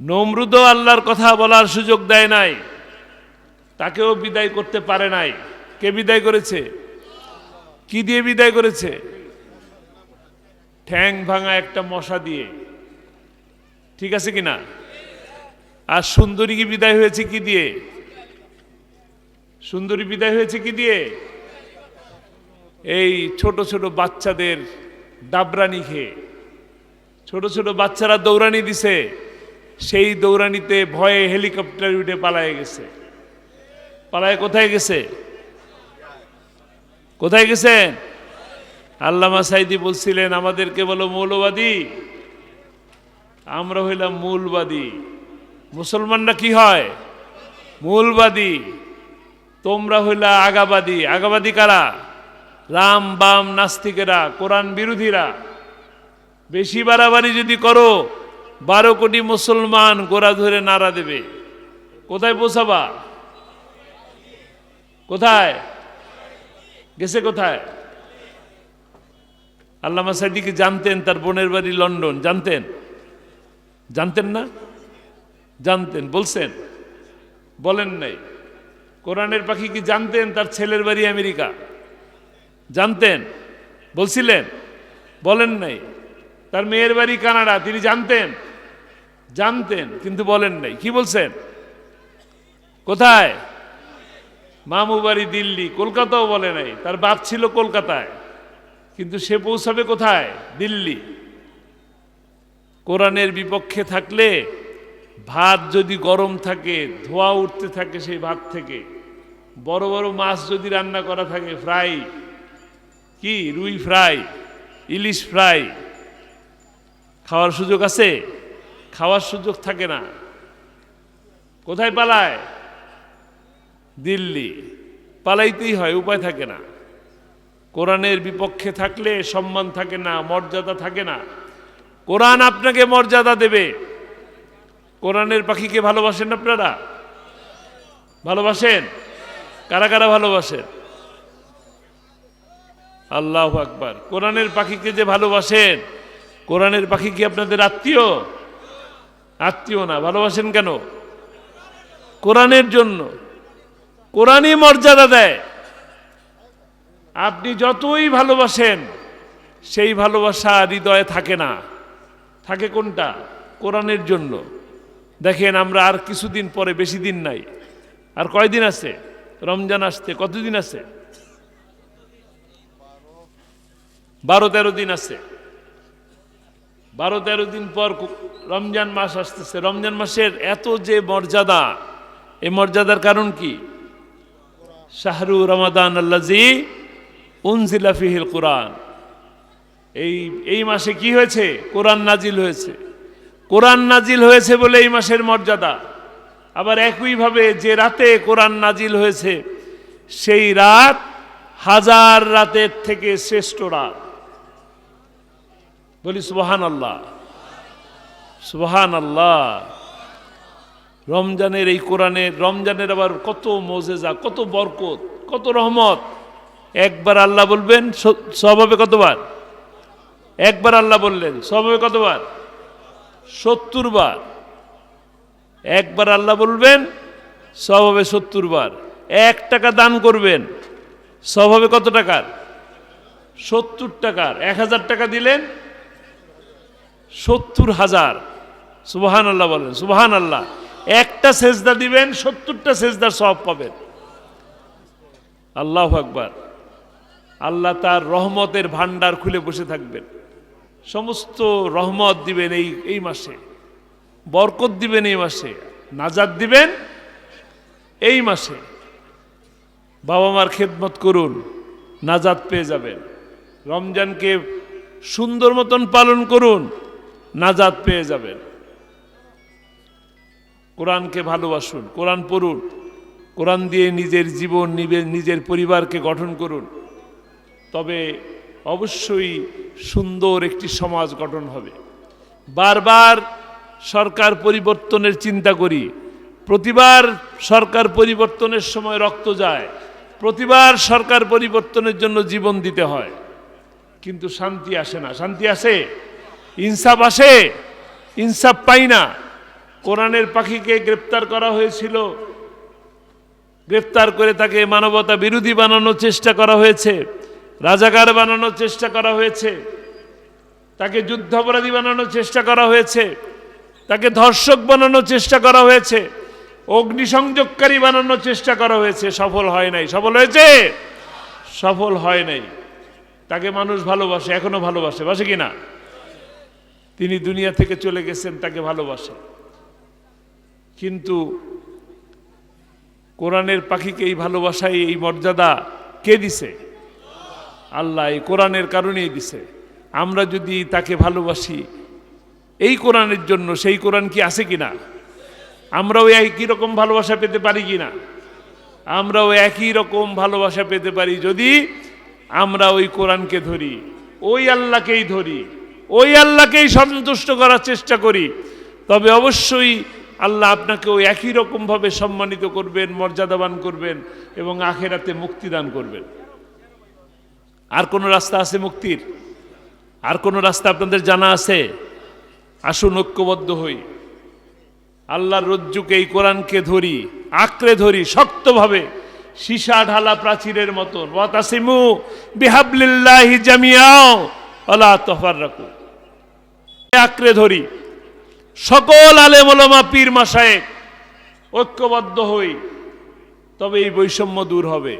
নমরুদও আল্লাহর কথা বলার সুযোগ দেয় নাই। তাকেও বিদায় করতে পারে নাই। কে বিদায় করেছে? কি দিয়ে বিদায় করেছে? ঠ্যাং ভাঙা একটা মশা দিয়ে। ঠিক আছে কি না আর সুন্দরী কি বিদায় হয়েছে কি দিয়ে? সুন্দরী বিদায় হয়েছে কি দিয়ে? এই ছোট ছোট বাচ্চাদের ডাবরানি খেয়ে। ছোট ছোট বাচ্চারা দৌড়ানি দিছে। সেই দৌড়ানিতে ভয়ে হেলিকপ্টার উঠে পালায় গেছে। পালায় কোথায় গেছে? কোথায় গেছেন? আল্লামা সাইদি বলছিলেন, আমাদেরকে বলো মৌলবাদী। আমরা হইলাম মূলবাদী। মুসলমানরা কি হয়? মূলবাদী। তোমরা হইলা আগাবাদী। আগাবাদী কারা? রাম, বাম, নাস্তিকেরা, কোরআন বিরোধীরা। বেশি বাড়াবাড়ি যদি করো বারো কোটি মুসলমান গোড়া ধরে নাড়া দেবে। কোথায় পৌঁছাবা? কোথায়? গেছে কোথায়? আল্লামা সাইদিকে জানতেন তার বোনের বাড়ি লন্ডন। জানতেন? জানতেন না? জানতেন, বলছেন। বলেন নাই। কোরআনের পাখি কি জানতেন তার ছেলের বাড়ি আমেরিকা? জানতেন? বলছিলেন? বলেন নাই। তার মেয়ের বাড়ি কানাডা, তিনি জানতেন? জানতেন, কিন্তু বলেন নাই। কি বলছেন? কোথায়? মামু বাড়ি দিল্লি, কলকাতাও বলে নাই। তার বাপ ছিল কলকাতায়, কিন্তু সে পৌঁছাবে কোথায়? দিল্লি। কোরআনের বিপক্ষে থাকলে ভাত যদি গরম থাকে, ধোয়া উঠতে থাকে সেই ভাত থেকে। বড় বড় মাছ যদি রান্না করা থাকে, ফ্রাই। কি? রুই ফ্রাই, ইলিশ ফ্রাই। খাওয়ার সুযোগ আছে? খাওয়ার সুযোগ থাকে না। কোথায় পালায়? দিল্লি। পালাইতেই হয়, উপায় থাকে না। কোরআনের বিপক্ষে থাকলে সম্মান থাকে না, মর্যাদা থাকে না। কোরআন আপনাকে মর্যাদা দেবে। কোরআনের পাখিকে ভালোবাসেন আপনারা? ভালোবাসেন? কারা কারা ভালোবাসেন? আল্লাহ আকবার। কোরআনের পাখিকে যে ভালোবাসেন, কোরআনের পাখি কি আপনাদের আত্মীয়? আত্মীয় না, ভালোবাসেন কেন? কোরআনের জন্য। কোরআনই মর্যাদা দেয়। আপনি যতই ভালোবাসেন, সেই ভালোবাসা হৃদয়ে থাকে না। থাকে কোনটা? কোরআনের জন্য। দেখেন, আমরা আর কিছুদিন পরে, বেশি দিন নাই। আর কয়দিন আছে? রমজান আসতে কতদিন আছে? বারো, তেরো দিন আছে। বারো তেরো দিন পর রমজান মাস আসতেছে। রমজান মাসের এত যে মর্যাদা, এই মর্যাদার কারণ কি? শাহরু রমাদান আল্লাজি উনজিলা ফিহিল কোরআন। এই এই মাসে কি হয়েছে? কোরআন নাজিল হয়েছে। কোরআন নাজিল হয়েছে বলে এই মাসের মর্যাদা। আবার একইভাবে যে রাতে কোরআন নাজিল হয়েছে, সেই রাত হাজার রাতের থেকে শ্রেষ্ঠ রাত। বলি সুবাহান আল্লাহ সুবাহান আল্লাহ রমজানের এই কোরআনের রমজানের আবার কত মোজেজা, কত বরকত, কত রহমত। একবার আল্লাহ বলবেন স্বভাবে কতবার? একবার আল্লাহ বললেন স্বভাবে কতবার? সত্তর বার একবার আল্লাহ বলবেন স্বভাবে সত্তর বার এক টাকা দান করবেন স্বভাবে কত টাকার? সত্তর টাকার। এক হাজার টাকা দিলেন সত্তর হাজার। সুবাহান আল্লাহ বলেন সুবাহান আল্লাহ একটা সেজদা দিবেন, সত্তরটা সেজদার সব পাবেন। আল্লাহ আকবার। আল্লাহ তার রহমতের ভান্ডার খুলে বসে থাকবেন। সমস্ত রহমত দিবেন এই এই মাসে। বরকত দিবেন এই মাসে। নাজাদ দিবেন এই মাসে। বাবা মার খেদমত করুন নাজাদ পেয়ে যাবেন। রমজানকে সুন্দর মতন পালন করুন। নাজাদ পেয়ে যাবেন। কোরআনকে ভালোবাসুন, কোরআন পড়ুন, কোরআন দিয়ে নিজের জীবন নিজের পরিবারকে গঠন করুন। তবে অবশ্যই সুন্দর একটি সমাজ গঠন হবে। বারবার সরকার পরিবর্তনের চিন্তা করি, প্রতিবার সরকার পরিবর্তনের সময় রক্ত যায়, প্রতিবার সরকার পরিবর্তনের জন্য জীবন দিতে হয়। কিন্তু শান্তি আসে না, শান্তি আসে ইনসাফ আসে, ইনসাফ পাই না। কোরআনের পাখিকে গ্রেপ্তার করা হয়েছিল। গ্রেপ্তার করে তাকে মানবতা বিরোধী বানানোর চেষ্টা করা হয়েছে, রাজাকার বানানোর চেষ্টা করা হয়েছে, তাকে যুদ্ধাপরাধী বানানোর চেষ্টা করা হয়েছে, তাকে ধর্ষক বানানোর চেষ্টা করা হয়েছে, অগ্নিসংযোগকারী বানানোর চেষ্টা করা হয়েছে। সফল হয় নাই। সফল হয়েছে? সফল হয় নাই। তাকে মানুষ ভালোবাসে, এখনও ভালোবাসে। বাসে কি না? তিনি দুনিয়া থেকে চলে গেছেন, তাকে ভালোবাসে। কিন্তু কোরআনের পাখিকে এই ভালোবাসায়, এই মর্যাদা কে দিছে? আল্লাহ, এই কোরআনের কারণেই দিছে। আমরা যদি তাকে ভালোবাসি, এই কোরআনের জন্য সেই কোরআন কি আছে কিনা? আমরাও একই রকম ভালোবাসা পেতে পারি কিনা? আমরাও একই রকম ভালোবাসা পেতে পারি যদি আমরা ওই কোরআনকে ধরি, ওই আল্লাহকেই ধরি। ওই আল্লাহকেই সন্তুষ্ট করার চেষ্টা করি। তবে অবশ্যই আল্লাহ আপনাকে ওই একই রকমভাবে সম্মানিত করবেন, মর্যাদাবান করবেন এবং আখেরাতে মুক্তি দান করবেন। আর কোনো রাস্তা আছে মুক্তির? আর কোনো রাস্তা আপনাদের জানা আছে? আসুন ঐক্যবদ্ধ হই। আল্লাহর রজ্জুকে এই কোরআনকে ধরি, আঁকড়ে ধরি শক্তভাবে, সীসা ঢালা প্রাচীরের মতন। বিহাবলিল্লাহি জামিয়াও। আলা তফার রাখু আঁকড়ে ধরি। সকল আলেমা পীর মাসায় ঐক্যবদ্ধ হই, তবে এই বৈষম্য দূর হবে।